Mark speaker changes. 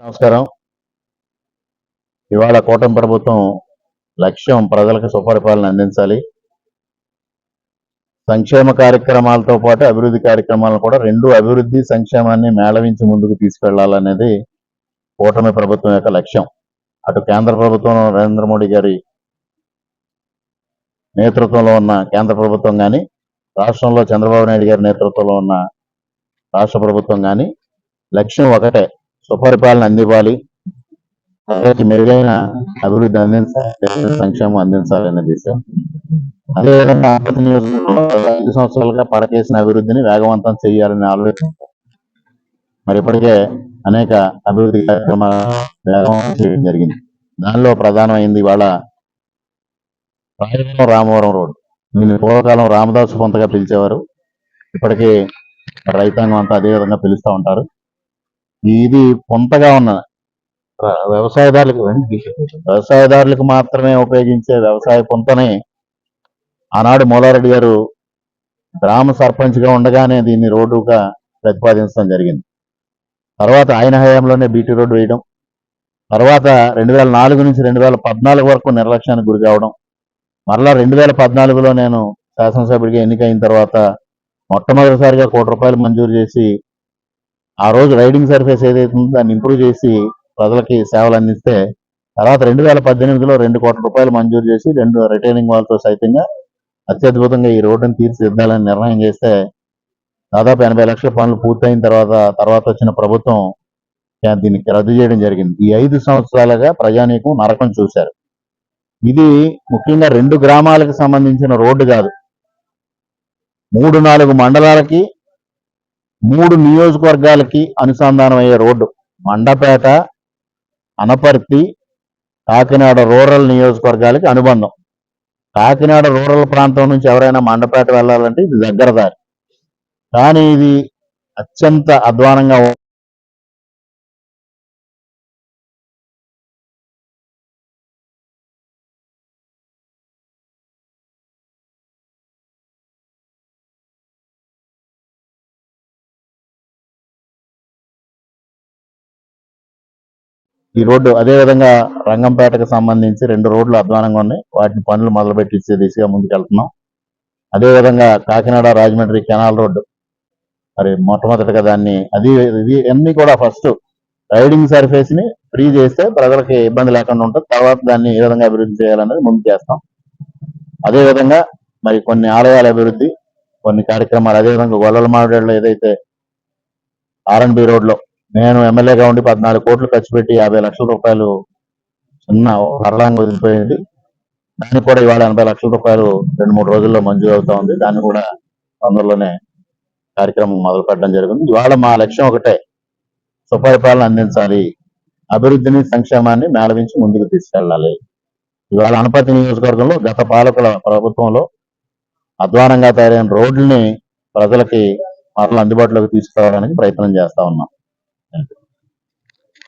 Speaker 1: నమస్కారం. ఇవాళ కూటమి ప్రభుత్వం లక్ష్యం ప్రజలకు సుపరిపాలన అందించాలి. సంక్షేమ కార్యక్రమాలతో పాటు అభివృద్ధి కార్యక్రమాలను కూడా రెండు అభివృద్ధి సంక్షేమాన్ని మేళవించి ముందుకు తీసుకెళ్ళాలనేది కూటమి ప్రభుత్వం యొక్క లక్ష్యం. అటు కేంద్ర ప్రభుత్వం నరేంద్ర మోడీ గారి నేతృత్వంలో ఉన్న కేంద్ర ప్రభుత్వం కానీ రాష్ట్రంలో చంద్రబాబు నాయుడు గారి నేతృత్వంలో ఉన్న రాష్ట్ర ప్రభుత్వం కానీ లక్ష్యం ఒకటే సుపరిపాలన అందివ్వాలి. ప్రజలకి మెరుగైన అభివృద్ధి అందించాలి సంక్షేమం అందించాలనే దిశ. అదేవిధంగా ఆంధ్రప్రదేశ్ నియోజకవర్గంలో ఐదు సంవత్సరాలుగా పడకేసిన అభివృద్ధిని వేగవంతం చేయాలని ఆలోచన. మరి ఇప్పటికే అనేక అభివృద్ధి కార్యక్రమాలు వేగవంతం చేయడం జరిగింది. దానిలో ప్రధానమైంది ఇవాళ రాయవరం రామవరం రోడ్ దీన్ని పూర్వకాలం రామదాసు పొంతగా పిలిచేవారు. ఇప్పటికీ రైతాంగం అంతా అదే విధంగా పిలుస్తూ ఉంటారు. ఇది పొంతగా ఉన్న వ్యవసాయదారులకు వ్యవసాయదారులకు మాత్రమే ఉపయోగించే వ్యవసాయ పొంతని ఆనాడు మూలారెడ్డి గారు గ్రామ సర్పంచ్గా ఉండగానే దీన్ని రోడ్డుగా ప్రతిపాదించడం జరిగింది. తర్వాత ఆయన హయాంలోనే బీటీ రోడ్డు వేయడం తర్వాత రెండు వేల నాలుగు నుంచి రెండు వేల పద్నాలుగు వరకు నిర్లక్ష్యానికి గురి కావడం మరలా రెండు వేల పద్నాలుగులో నేను శాసనసభ్యుడిగా ఎన్నికైన తర్వాత మొట్టమొదటిసారిగా కోటి రూపాయలు మంజూరు చేసి ఆ రోజు రైడింగ్ సర్ఫేస్ ఏదైతే ఉందో దాన్ని ఇంప్రూవ్ చేసి ప్రజలకి సేవలు అందిస్తే తర్వాత రెండు వేల పద్దెనిమిదిలో రెండు కోట్ల రూపాయలు మంజూరు చేసి రెండు రిటైనింగ్ వాళ్ళతో సైతంగా అత్యద్భుతంగా ఈ రోడ్డును తీర్చిదిద్దాలని నిర్ణయం చేస్తే దాదాపు ఎనభై లక్షల పనులు పూర్తయిన తర్వాత తర్వాత వచ్చిన ప్రభుత్వం దీనికి రద్దు చేయడం జరిగింది. ఈ ఐదు సంవత్సరాలుగా ప్రజానీకం నరకం చూశారు. ఇది ముఖ్యంగా రెండు గ్రామాలకు సంబంధించిన రోడ్డు కాదు. మూడు నాలుగు మండలాలకి మూడు నియోజకవర్గాలకి అనుసంధానం అయ్యే రోడ్డు మండపేట అనపర్తి కాకినాడ రూరల్ నియోజకవర్గాలకి అనుబంధం. కాకినాడ రూరల్ ప్రాంతం నుంచి ఎవరైనా మండపేట వెళ్ళాలంటే ఇది దగ్గర దారి. కానీ ఇది అత్యంత అధ్వానంగా ఈ రోడ్డు అదే విధంగా రంగంపేటకు సంబంధించి రెండు రోడ్లు అధ్వానంగా ఉన్నాయి. వాటిని పనులు మొదలుపెట్టించే దిశగా ముందుకెళ్తున్నాం. అదే విధంగా కాకినాడ రాజమండ్రి కెనాల్ రోడ్డు. మరి మొట్టమొదటిగా దాన్ని అది ఇది అన్ని కూడా ఫస్ట్ రైడింగ్ సర్ఫేస్ని ఫ్రీ చేస్తే ప్రజలకి ఇబ్బంది లేకుండా ఉంటుంది. తర్వాత దాన్ని ఏ విధంగా అభివృద్ధి చేయాలనేది ముందు చేస్తాం. అదే విధంగా మరి కొన్ని ఆలయాల అభివృద్ధి కొన్ని కార్యక్రమాలు అదే విధంగా గొల్లల మామిడిలో ఏదైతే ఆర్ఎన్బి రోడ్లో నేను ఎమ్మెల్యేగా ఉండి పద్నాలుగు కోట్లు ఖర్చు పెట్టి యాభై లక్షల రూపాయలు చిన్న సరళంగా వదిలిపోయింది దానికి కూడా ఇవాళ ఎనభై లక్షల రూపాయలు రెండు మూడు రోజుల్లో మంజూరు అవుతా ఉంది. దాన్ని కూడా తొందరలోనే కార్యక్రమం మొదలు పెట్టడం జరిగింది ఇవాళ మా లక్ష్యం ఒకటే సుపరిపాలన అందించాలి. అభివృద్ధిని సంక్షేమాన్ని మేళవించి ముందుకు తీసుకెళ్ళాలి. ఇవాళ అనపతి నియోజకవర్గంలో గత పాలకుల ప్రభుత్వంలో అధ్వానంగా తయారైన రోడ్లని ప్రజలకి మరల అందుబాటులోకి తీసుకురావడానికి ప్రయత్నం చేస్తా ఉన్నాం.